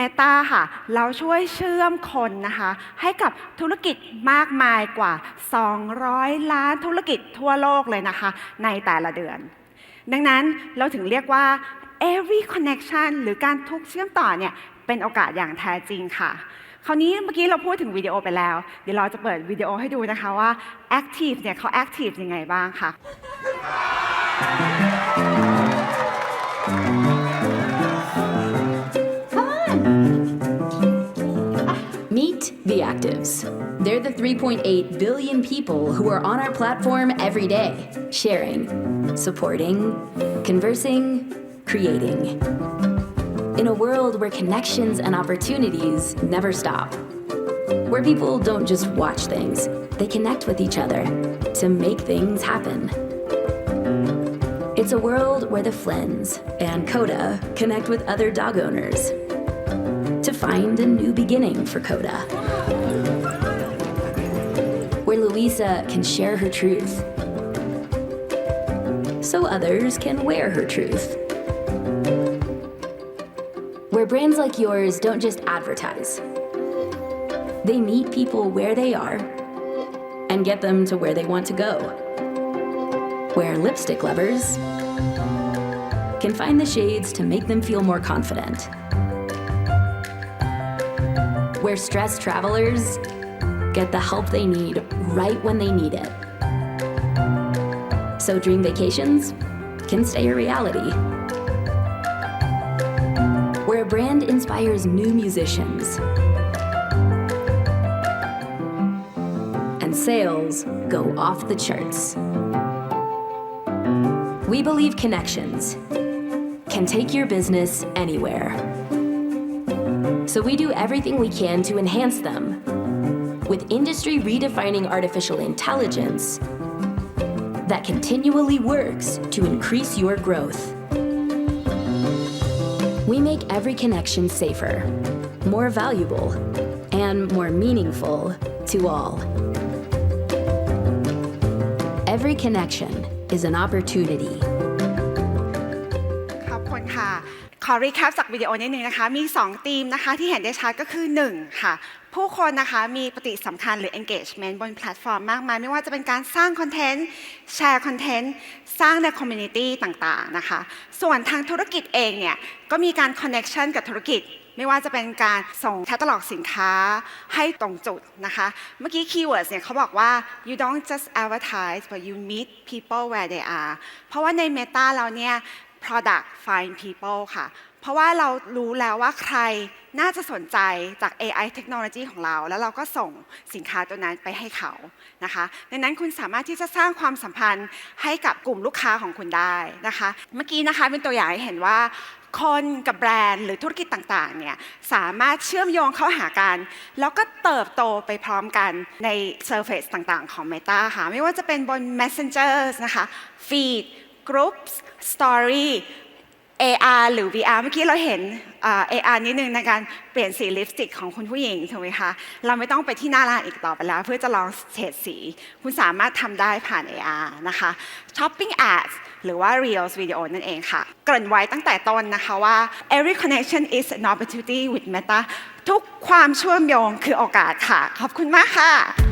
Meta ค่ะ เราช่วยเชื่อมคนนะคะ ให้กับธุรกิจมากมายกว่า 200 ล้านธุรกิจทั่วโลกเลยนะคะ ในแต่ละเดือน ดังนั้นเราถึงเรียกว่า every connection หรือการทุกเชื่อมต่อเนี่ย เป็นโอกาสอย่างแท้จริงค่ะ คราวนี้เมื่อกี้เราพูดถึงวิดีโอไปแล้ว เดี๋ยวเราจะเปิดวิดีโอให้ดูนะคะว่า active เนี่ยเขา active ยังไงบ้างค่ะ the Actives. They're the 3.8 billion people who are on our platform every day, sharing, supporting, conversing, creating. In a world where connections and opportunities never stop, where people don't just watch things, they connect with each other to make things happen. It's a world where the Flens and Coda connect with other dog owners find a new beginning for Coda. Where Louisa can share her truth, so others can wear her truth. Where brands like yours don't just advertise, they meet people where they are and get them to where they want to go. Where lipstick lovers can find the shades to make them feel more confident where stressed travelers get the help they need right when they need it. So dream vacations can stay a reality. Where a brand inspires new musicians. And sales go off the charts. We believe connections can take your business anywhere So we do everything we can to enhance them with industry redefining artificial intelligence that continually works to increase your growth. We make every connection safer, more valuable, and more meaningful to all. Every connection is an opportunity. ขอบคุณค่ะ ขอรีแคปจากวิดีโอนิดนึงนะคะ มี 2 ธีมนะคะที่เห็นได้ชัดก็คือ 1 ค่ะ ผู้คนนะคะมีปฏิสัมพันธ์หรือ engagement บนแพลตฟอร์มมากมาย ไม่ว่าจะเป็นการสร้างคอนเทนต์ แชร์คอนเทนต์ สร้างในคอมมูนิตี้ต่างๆนะคะ ส่วนทางธุรกิจเองเนี่ย ก็มีการ connection กับธุรกิจ ไม่ว่าจะเป็นการส่งแคตตาล็อกสินค้าให้ตรงจุดนะคะ เมื่อกี้ keywords เนี่ยเขาบอกว่า you don't just advertise but you meet people where they are เพราะว่าใน Meta เราเนี่ย product find people ค่ะ เพราะว่าเรารู้แล้วว่าใครน่าจะสนใจจาก AI เทคโนโลยีของเรา แล้วเราก็ส่งสินค้าตัวนั้นไปให้เขานะคะดังนั้นคุณสามารถที่จะสร้างความสัมพันธ์ให้กับกลุ่มลูกค้าของคุณได้นะคะ เมื่อกี้นะคะเป็นตัวอย่างให้เห็นว่าคนกับแบรนด์หรือธุรกิจต่างๆเนี่ยสามารถเชื่อมโยงเข้าหากัน แล้วก็เติบโตไปพร้อมกันใน Surface ต่างๆ ของ Meta ค่ะ ไม่ว่าจะเป็นบน Messenger นะคะ Feed Groups Story AR หรือ VR เมื่อกี้เราเห็น AR นิดนึงในการเปลี่ยนสีลิปสติกของคุณผู้หญิงถูกไหมคะ เราไม่ต้องไปที่หน้าร้านอีกต่อไปแล้ว เพื่อจะลองเฉดสี คุณสามารถทำได้ผ่าน AR นะคะ Shopping Ads หรือว่า Reels Video นั่นเองค่ะ เกริ่นไว้ตั้งแต่ต้นนะคะว่า every connection is an opportunity with Meta ทุกความเชื่อมโยงคือโอกาสค่ะ ขอบคุณมากค่ะ